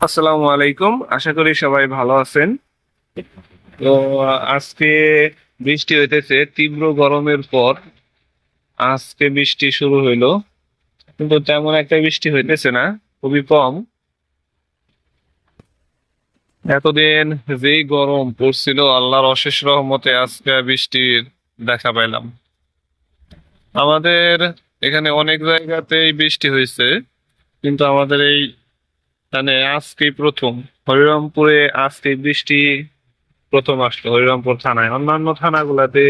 আসসালামু আলাইকুম। আশা করি সবাই ভালো আছেন। তো, আজকে বৃষ্টি হইতেছে, তীব্র গরমের পর আজকে বৃষ্টি শুরু হইল। কিন্তু তেমন একটা বৃষ্টি হইতেছে না, খুবই কম। এতদিন যেই গরম পড়ছিল, আল্লাহর অশেষ রহমতে আজকে বৃষ্টির দেখা পাইলাম। আমাদের এখানে অনেক জায়গাতেই বৃষ্টি হয়েছে কিন্তু আমাদের এই মানে আজকে প্রথম, হরিরামপুরে আজকে বৃষ্টি প্রথম আসলো, হরিরামপুর থানায়। অন্যান্য থানাগুলাতে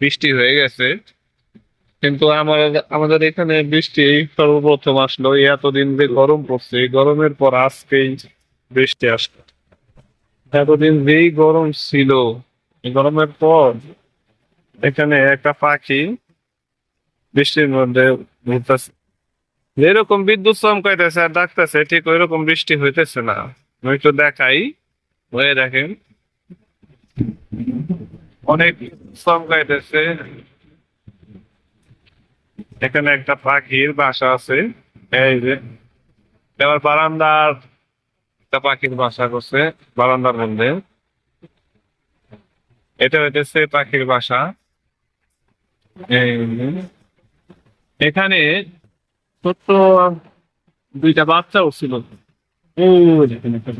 বৃষ্টি হয়ে গেছে, কিন্তু আমার, আমাদের এখানে বৃষ্টি সর্বপ্রথম আসলো এতদিন যে গরম পড়ছে গরমের পর আজকেই বৃষ্টি আসলো। এতদিন যেই গরম ছিল গরমের পর এখানে একটা পাখি বৃষ্টির মধ্যে ঘুরতেছে। যেরকম বিদ্যুৎ চমকাইতেছে আর ডাকতেছে, ঠিক ওই রকম বৃষ্টি হইতেছে না। আমি একটু দেখাই, হয়ে দেখেন। অনেক চমকাইতেছে। এখানে একটা পাখির বাসা আছে। এই যে এবার বারান্দার একটা পাখির বাসা করছে, বারান্দার মধ্যে। এটা হইতেছে পাখির বাসা। এখানে ছোট্ট দুইটা বাচ্চাও ছিল। দেখেন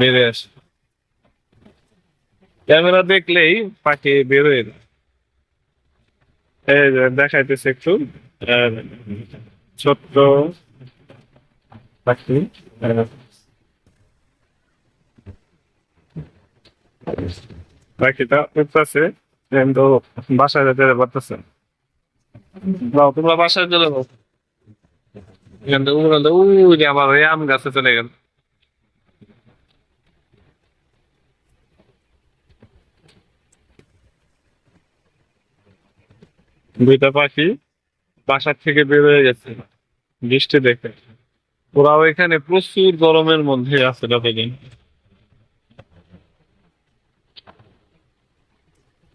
বেড়ে আসে। ক্যামেরা দেখলেই পাখি বেরোয় না। দেখাইতেছে একটু ছোট্ট পাখি পাখিটা উঠতেছে, কিন্তু বাসায় যেতে পারতেছে তোমরা বাসায় চলে যাও। এখান থেকে উড়ালে উই যে আবার ওই আম গাছে চলে গেল। দুইটা পাখি বাসার থেকে বের হয়ে গেছে, বৃষ্টি দেখে। ওরাও এখানে প্রচুর গরমের মধ্যে আছে ততদিন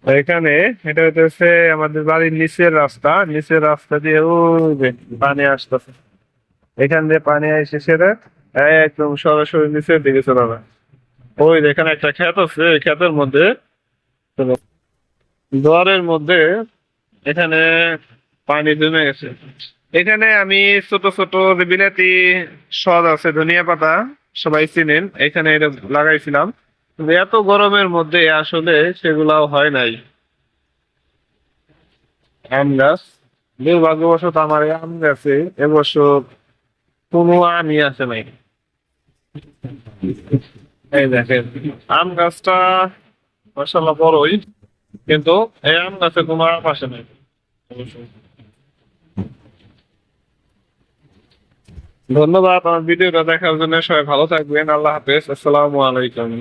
এখানে এটা হচ্ছে আমাদের বাড়ির নিচের রাস্তা নিচের রাস্তা দিয়ে ওই পানি আসতেছে। এখান দিয়ে পানি এসে সেরে একদম সরাসরি নিচের দিকে চলে যায় ওই এখানে একটা ক্ষেত আছে, এই ক্ষেতের মধ্যে জোয়ারের মধ্যে এখানে পানি জমে গেছে। এখানে আমি ছোট ছোট যে বিলাতি সদ আছে, ধনিয়া পাতা, সবাই চিনেন, এখানে এটা লাগাইছিলাম। এত গরমের মধ্যে আসলে সেগুলাও হয় নাই। আম গাছ, দুর্ভাগ্যবশত আমার আম গাছে এবছর আসে নাই। এই দেখেন, আম গাছটা মাসাল্লাহ বড়ই, কিন্তু এই আম গাছে কোনো আম আসে নাই। ধন্যবাদ, আমার ভিডিওটা দেখার জন্য সবাই ভালো থাকবেন, আল্লাহ হাফেজ, আসসালামু আলাইকুম।